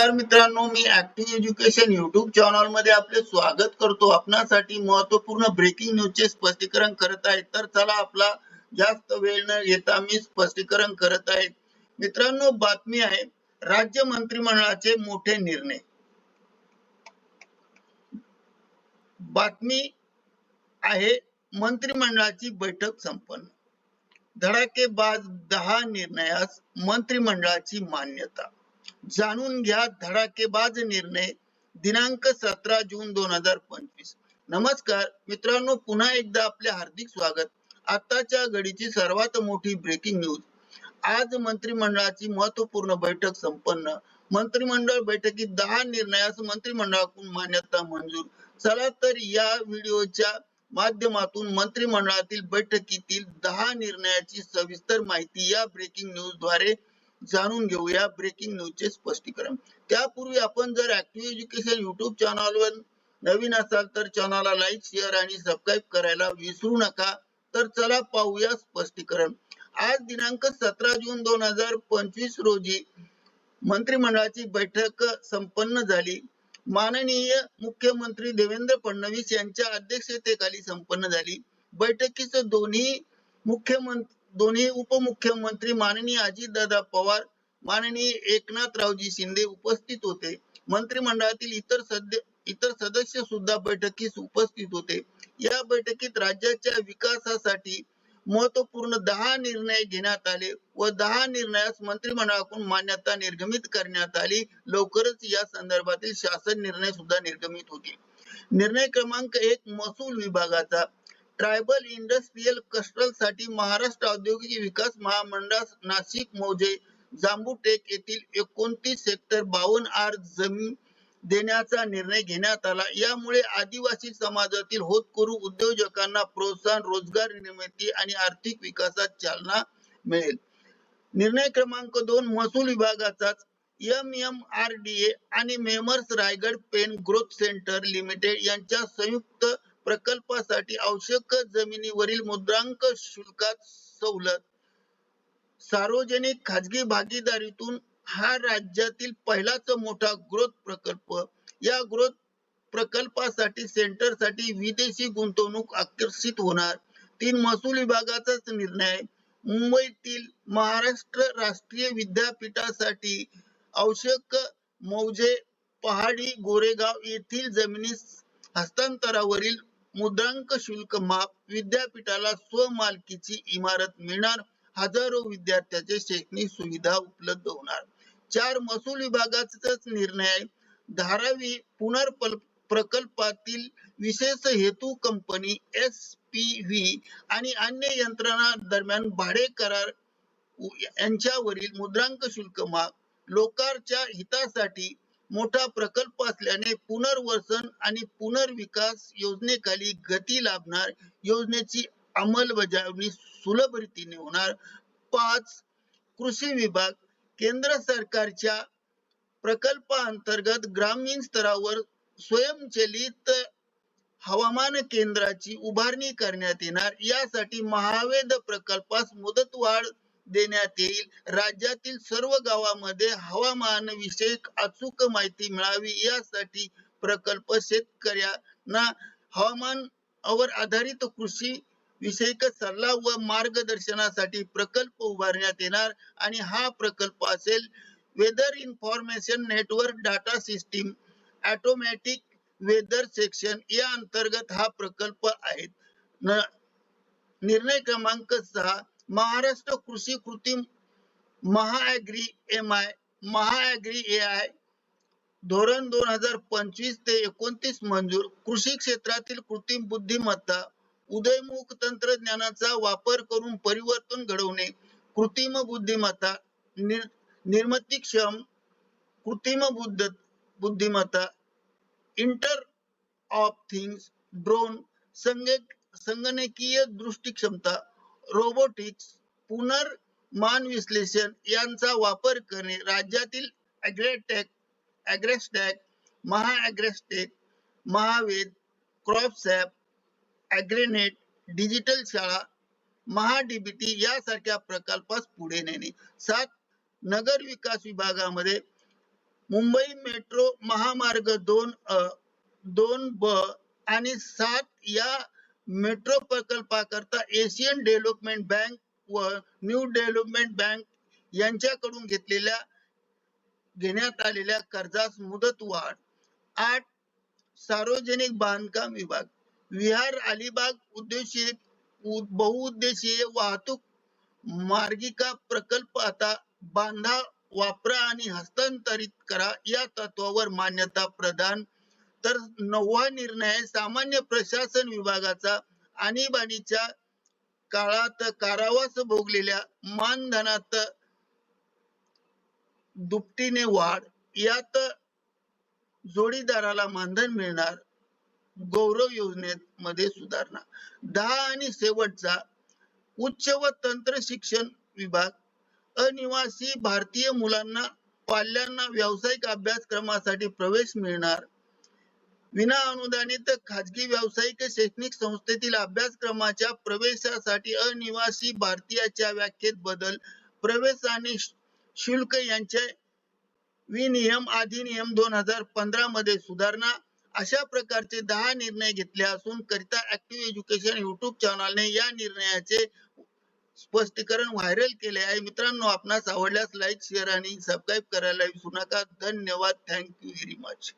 नमस्कार मित्रांनो मी ऍक्टिव्ह एज्युकेशन युट्यूब चॅनलमध्ये आपले स्वागत करतो. आपणासाठी महत्त्वपूर्ण ब्रेकिंग न्यूज चे स्पष्टीकरण करत आहे. तर चला आपला जास्त वेळ न घेता मी स्पष्टीकरण करत आहे. मित्रांनो बातमी आहे. राज्य मंत्रिमंडळाचे मोठे निर्णय. बातमी आहे मंत्रिमंडळाची बैठक संपन्न. धडाकेबाज दहा निर्णयास मंत्रिमंडळाची मान्यता. जाणून घ्या धडाकेबाज निर्णय दिनांक सतरा जून दोन हजार पंचवीस. नमस्कार मित्रांनो पुन्हा एकदा आपले हार्दिक स्वागत. आताच्या घडीची सर्वात मोठी ब्रेकिंग न्यूज आज मंत्रिमंडळाची महत्त्वपूर्ण बैठक संपन्न. मंत्रिमंडळ बैठकीत दहा निर्णयास मंत्रिमंडळाकडून मान्यता मंजूर. चला तर या व्हिडिओच्या माध्यमातून मंत्रिमंडळातील बैठकीतील दहा निर्णयाची सविस्तर माहिती या ब्रेकिंग न्यूजद्वारे जाणून घेऊया ब्रेकिंग न्यूजचे स्पष्टीकरण. त्यापूर्वी आपण जर ऍक्टिव्ह एज्युकेशन युट्यूब चॅनलवर नवीन असाल तर चॅनलला लाईक शेअर आणि सबस्क्राईब करायला विसरू नका. तर चला पाहूया स्पष्टीकरण. आज दिनांक सतरा जून दोन हजार पंचवीस रोजी मंत्रिमंडळाची बैठक संपन्न झाली. माननीय मुख्यमंत्री देवेंद्र फडणवीस यांच्या अध्यक्षतेखाली संपन्न झाली. बैठकीच दोन्ही मुख्यमंत्री दोन्ही उपमुख्यमंत्री माननीय अजितदादा पवार माननीय एकनाथरावजी शिंदे उपस्थित होते. मंत्रिमंडळातील इतर सद्य इतर सदस्य सुद्धा बैठकीस उपस्थित होते. या बैठकीत राज्याच्या विकासासाठी महत्त्वपूर्ण दहा निर्णय घेण्यात आले व दहा निर्णयास मंत्रिमंडळाकडून मान्यता निर्गमित करण्यात आली. लवकरच या संदर्भातील शासन निर्णय सुद्धा निर्गमित होतील. निर्णय क्रमांक एक महसूल विभागाचा. ट्रायबल इंडस्ट्रियल क्लस्टरसाठी महाराष्ट्र औद्योगिक विकास महामंडळ नाशिक मोजे जांबुटेक येथील एकोणतीस सेक्टर बावन आर जमीन देण्याचा निर्णय घेण्यात आला. यामुळे आदिवासी समाजातील होतकरू उद्योजकांना प्रोत्साहन रोजगार निर्मिती आणि आर्थिक विकासात चालना मिळेल. निर्णय क्रमांक दोन महसूल विभागाचाच M M R D A आणि मेमर्स Raigad Pen growth centre limited यांच्या संयुक्त प्रकल्पासाठी आवश्यक जमिनीवरील मुद्रांक शुल्कात सवलत. सार्वजनिक खाजगी भागीदारीतून हा राज्यातील पहिलाच मोठा ग्रोथ प्रकल्प. या ग्रोथ प्रकल्पासाठी सेंटरसाठी विदेशी गुंतवणूक आकर्षित होणार. तीन महसूल विभागाचाच निर्णय. मुंबईतील महाराष्ट्र राष्ट्रीय विद्यापीठासाठी आवश्यक मौजे पहाडी गोरेगाव येथील जमिनी हस्तांतरावरील मुद्रांक शुल्क माफ विद्यापीठाला स्वमालकीची इमारत मिळणार हजारो विद्यार्थ्यांचे शैक्षणिक सुविधा उपलब्ध होणार. चार महसूल विभागाचाच निर्णय धारावी पुनर्पल प्रकल्पातील विशेष हेतू कंपनी एस पी व्ही आणि अन्य यंत्रणा दरम्यान भाडे करार यांच्यावरील मुद्रांक शुल्क माफ लोकारच्या हितासाठी मोठा प्रकल्प असल्याने पुनर्वसन आणि पुनर्विकास योजनेखाली गती लाभणार योजनेची अंमलबजावणी सुलभ रीतीने होणार. पाच कृषी विभाग केंद्र सरकारच्या प्रकल्पांतर्गत ग्रामीण स्तरावर स्वयंचलित हवामान केंद्राची उभारणी करण्यात येणार. यासाठी महावेद प्रकल्पास मुदतवाढ देण्यात येईल. राज्यातील सर्व गावामध्ये हवामान विषयक अचूक माहिती मिळावी यासाठी प्रकल्प शेतकऱ्यांना हवामानावर आधारित कृषी विषयक सल्ला व मार्गदर्शनासाठी प्रकल्प उभारण्यात येणार आणि हा प्रकल्प असेल weather information network data system automatic weather section या अंतर्गत हा प्रकल्प आहे. निर्णय क्रमांक सहा महाराष्ट्र कृषी कृत्रिम MahaAgri M I MahaAgri A I धोरण दोन हजार पंचवीस ते एकोणतीस मंजूर. कृषी क्षेत्रातील कृत्रिम बुद्धिमत्ता उदयमुख तंत्रज्ञानाचा वापर करून परिवर्तन घडवणे कृत्रिम बुद्धिमत्ता निर निर्मितीक्षम कृत्रिम बुद्ध बुद्धिमत्ता इंटर ऑफ थिंग्स ड्रोन संगणकीय दृष्टी क्षमता रोबोटिक्स पुनर्मान विश्लेषण यांचा वापर करणे राज्यातील अॅग्रेटेक अॅग्रेस्टॅक महाअॅग्रेस्टेक महावेद क्रॉपसॅप अॅग्रेनेट डिजिटल शाळा महाडीबीटी यासारख्या प्रकल्पास पुढे नेणे. सात नगर विकास विभागामध्ये मुंबई मेट्रो महामार्ग दोन अ दोन ब आणि सात या मेट्रो प्रकल्पाकरता एशियन डेव्हलपमेंट बँक व न्यू डेव्हलपमेंट बँक यांच्याकडून घेतलेल्या घेण्यात आलेल्या कर्जास मुदत वाढ. आठ सार्वजनिक बांधकाम विभाग. विहार अलिबाग उद्देशित बहुउद्देशीय वाहतूक मार्गिका प्रकल्प आता बांधा वापरा आणि हस्तांतरित करा या तत्वावर मान्यता प्रदान तर नववा निर्णय सामान्य प्रशासन विभागाचा आणीबाणीच्या काळात कारावास भोगलेल्या मानधनात दुपटीने वाढ यात जोडीदाराला मानधन मिळणार गौरव योजनेत मध्ये सुधारणा. दहा आणि शेवटचा उच्च व तंत्र शिक्षण विभाग अनिवासी भारतीय मुलांना पाल्यांना व्यावसायिक अभ्यासक्रमासाठी प्रवेश मिळणार विना अनुदानित खाजगी व्यावसायिक शैक्षणिक संस्थेतील अभ्यासक्रमाच्या प्रवेशासाठी अनिवासी भारतीयाच्या व्याख्येत बदल प्रवेश आणि शुल्क यांचे विनियम अधिनियम दोन हजार पंधरा मध्ये सुधारणा अशा प्रकारचे दहा निर्णय घेतले असून करिता ऍक्टिव्ह एज्युकेशन युट्यूब चॅनलने या निर्णयाचे स्पष्टीकरण व्हायरल केले आहे. मित्रांनो आपणास आवडल्यास लाईक शेअर आणि सबस्क्राईब करायला विसरू नका. धन्यवाद. Thank you very much